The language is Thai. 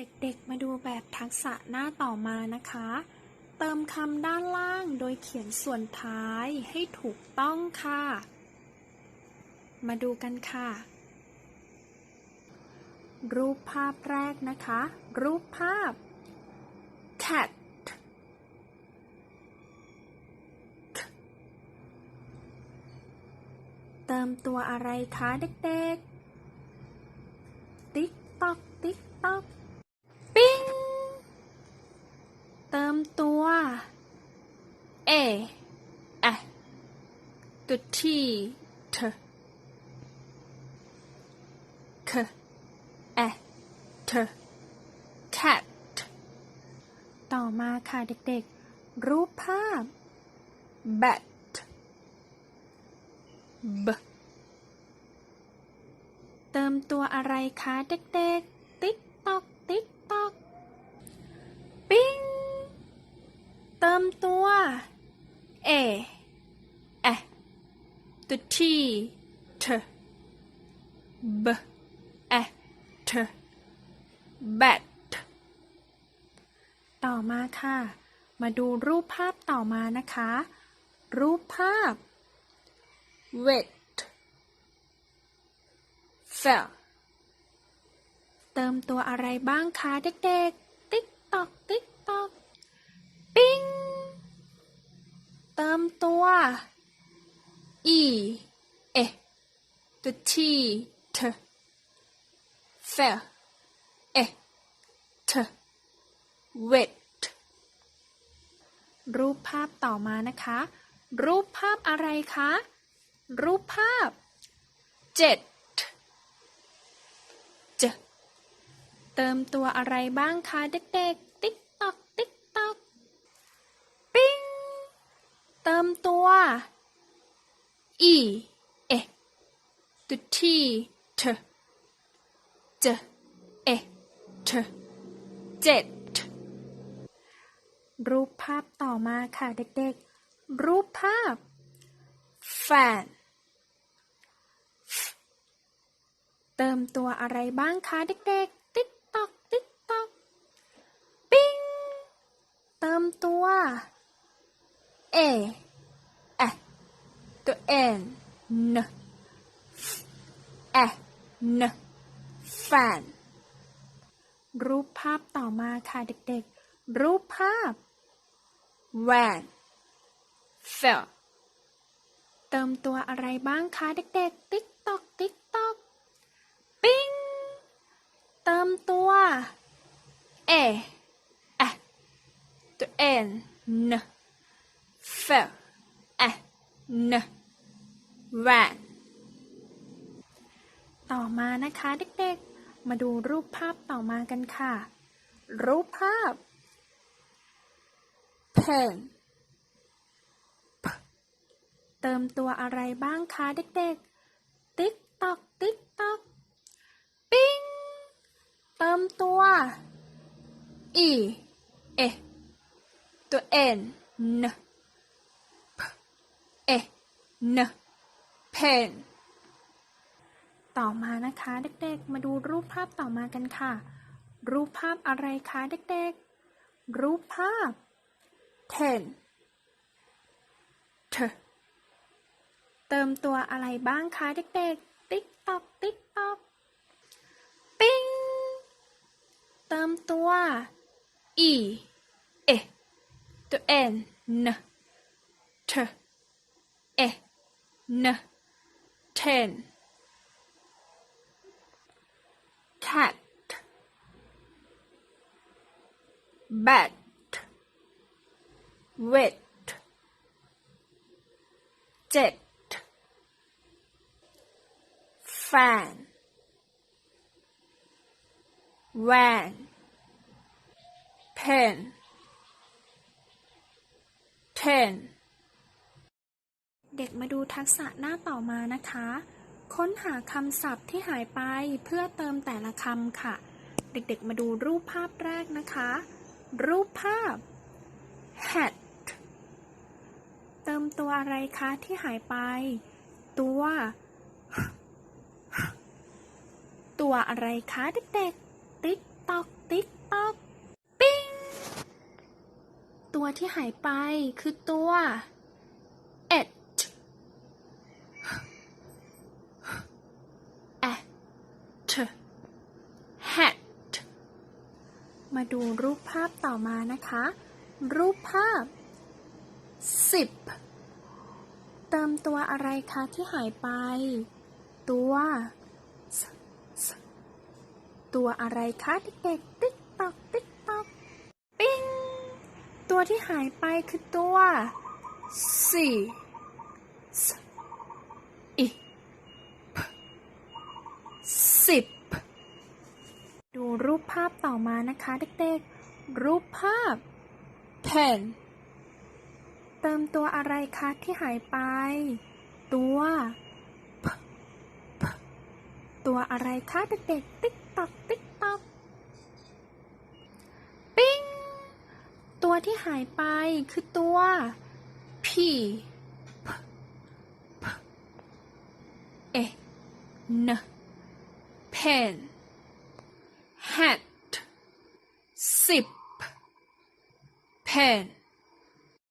เด็กๆ มาดูแบบทักษะหน้าต่อมานะคะ เติมคำด้านล่างโดยเขียนส่วนท้ายให้ถูกต้องค่ะ มาดูกันค่ะ รูปภาพแรกนะคะ รูปภาพ cat เติมตัวอะไรคะเด็กๆ ติ๊กตอก ติ๊กตอก ปิ้ง เติมตัว A อะตัว T เธคแอเธ cat ต่อมาค่ะเด็กๆ รูปภาพ bat b เติมตัวอะไรคะเด็กๆ ติ๊กตอก ติ๊กตอก ปิ้ง เติมตัว A อะตัว T เธ b อะเธ bat ต่อมาค่ะ มาดูรูปภาพต่อมานะคะ รูปภาพ wet fell เติมตัวอะไรบ้างคะเด็กๆ ติ๊กตอก ติ๊กตอก ปิ้ง เติมตัว e เอตัว t เธ fell เอเธ wet รูปภาพต่อมานะคะ รูปภาพอะไรคะ รูปภาพเจ็ดเจเติมตัวอะไรบ้างคะเด็กๆ ติ๊กตอกติ๊กตอกปิ้ง เติมตัว e เอตัว t เธเจเอเธเจ็ดรูปภาพต่อมาค่ะเด็กๆ รูปภาพ fan เติมตัวอะไรบ้างคะเด็กๆ ติ๊กตอกติ๊กตอกปิ้งเติมตัว A อะตัว N N F N fan รูปภาพต่อมาค่ะเด็กๆ รูปภาพ van fell เติมตัวอะไรบ้างคะเด็กๆ ติ๊กตอกติ๊กตอกปิ้ง เติมตัว A อะตัว N N fell อะ N van ต่อมานะคะเด็กๆ มาดูรูปภาพต่อมากันค่ะ รูปภาพ pen เติมตัวอะไรบ้างคะเด็กๆ ติ๊กตอกติ๊กตอกปิ้ง เติมตัว e เอ ตัว n n p เอ n pen ต่อมานะคะ เด็กๆ มาดูรูปภาพต่อมากันค่ะ รูปภาพอะไรคะเด็กๆ รูปภาพ ten เติมตัวอะไรบ้างคะเด็กๆ ติ๊กตอกติ๊กตอกปิ้ง เติมตัว e เอตัว n n t เอ n ten cat bat wet jet fan van pen ten เด็กมาดูทักษะหน้าต่อมานะคะ ค้นหาคำศัพท์ที่หายไปเพื่อเติมแต่ละคำค่ะ เด็กๆมาดูรูปภาพแรกนะคะ รูปภาพ hat เติมตัวอะไรคะที่หายไป ตัว ตัวอะไรคะเด็กๆ ติ๊กตอก ติ๊กตอก ปิ้ง ตัวที่หายไปคือตัว มาดูรูปภาพต่อมานะคะ รูปภาพสิบเติมตัวอะไรคะที่หายไป ตัว ตัวอะไรคะเด็กๆติ๊กตอกติ๊กตอกปิ้ง ตัวที่หายไปคือตัวสี่สอีพสิบ รูปภาพต่อมานะคะเด็กๆ รูปภาพ pen เติมตัวอะไรคะที่หายไป ตัวตัวอะไรคะเด็กๆ ติ๊กตอกติ๊กตอกปิ้ง ตัวที่หายไปคือตัว p p p e n pen hat. Sip. Pen